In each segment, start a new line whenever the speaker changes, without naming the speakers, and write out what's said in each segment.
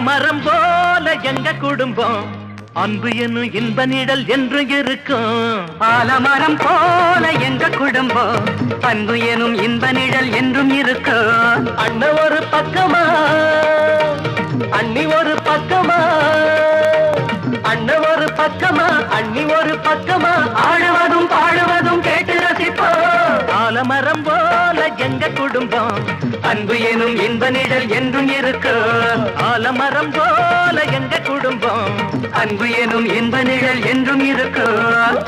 மரம் போல எங்க குடும்பம்? அன்பு என்னும் இன்ப நிழல் என்று இருக்கும்.
ஆலமரம் போல எங்க குடும்பம்? அன்பு எனும் இன்ப நிழல் என்றும் இருக்கும்.
அண்ணன் ஒரு பக்கமா? அண்ணி ஒரு பக்கமா? அண்ணன் ஒரு பக்கமா? அண்ணி ஒரு பக்கமா?
ஆடுவதும் பாடுவதும் கே
ஆலமரம் போல எங்க குடும்பம்?
அன்பு எனும் இன்ப நிழல் என்றும் இருக்கும்
ஆலமரம் போல எங்க குடும்பம்?
அன்பு எனும் இன்ப நிழல் என்றும் இருக்கும்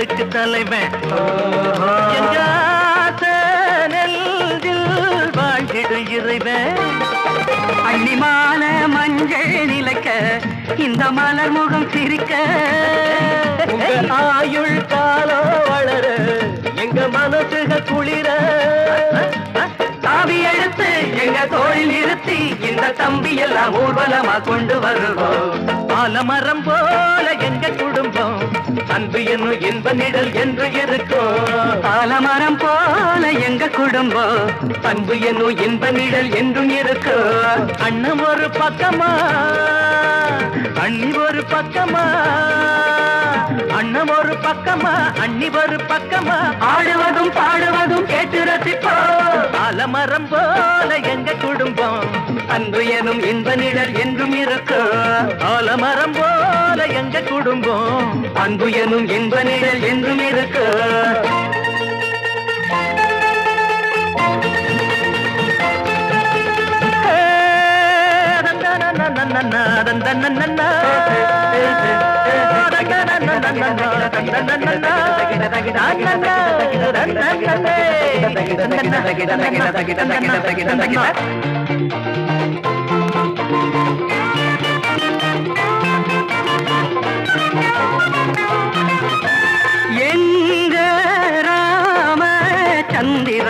எங்களுக்கு தலைவன். நெஞ்சில் வாழ்ந்திடு இறைவன்.
அள்ளி மாலை மஞ்சள் நிலைக்க இந்த மலர் முகம் சிரிக்க.
ஆயுள் காலம் வளர எங்க மனசுக குளிர.
சாவி எடுத்து எங்க தோளில் நிறுத்தி இந்த தம்பி எல்லாம் ஊர்வலமா கொண்டு வருவோம்.
ஆலமரம் போல எங்க குடும்பம்? அன்பு என்னும் இன்ப நிழல் என்று இருக்கும்
பாலமரம் போல எங்க குடும்பம் அன்பு என்னும் இன்ப நிழல் என்றும் இருக்கும்
அண்ணன் ஒரு பக்கமா? அண்ணி ஒரு பக்கமா? அண்ணன் ஒரு பக்கமா? அண்ணி ஒரு பக்கமா?
ஆடுவதும் பாடுவதும் கேட்டு ரசிப்போ?
பாலமரம் போல எங்க குடும்பம்?
அன்பு எனும் இன்ப நிழல் என்றும் இருக்கும்
ஆலமரம் போல எங்க குடும்பம்
அன்பு எனும் இன்ப நிழல் என்றும் இருக்கும்
ஹே, தந்தனனனனன, தந்தனனன.
எங்க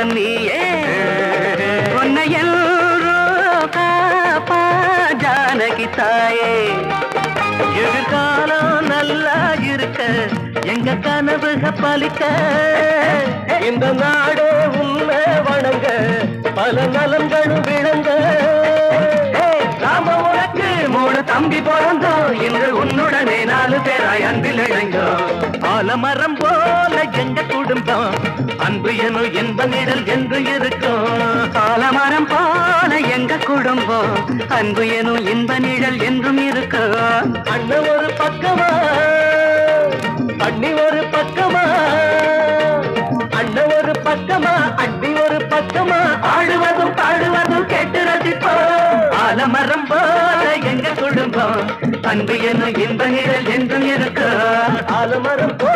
சந்திரன் நீயே. உன்னை எல்லோ காப்பா ஜானகி தாயே.
எதிர்காலம் நல்லா இருக்க எங்க கனவுக பலிக்க இந்த நாடு உண்மை வணங்க பல நலன்களும் விளங்க
நாம உனக்கு மூணு தம்பி பிறந்தோம். இன்று உன்னுடனே நாலு பேராய் அன்பில் இணைந்தோம்.
ஆலமரம் போல எங்க குடும்பம்? அன்பு எனும் இன்ப நிழல் என்று இருக்கும்.
காலமரம் போல எங்க குடும்பம்? அன்பு எனும் இன்ப நிழல் என்றும் இருக்கும்.
அண்ணன் ஒரு பக்கமா? அண்ணி ஒரு பக்கமா? அண்ணன் ஒரு பக்கமா? அண்ணி ஒரு பக்கமா?
ஆடுவதும் பாடுவதும் கேட்டு ரசிப்போம்.
ஆலமரம் போல எங்க குடும்பம்?
அன்பு எனும் இன்ப நிழல் என்றும் இருக்கும்.
ஆலமரம் போல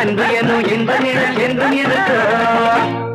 அன்பு எனும் இன்ப நிழல் என்றும் இருக்கும்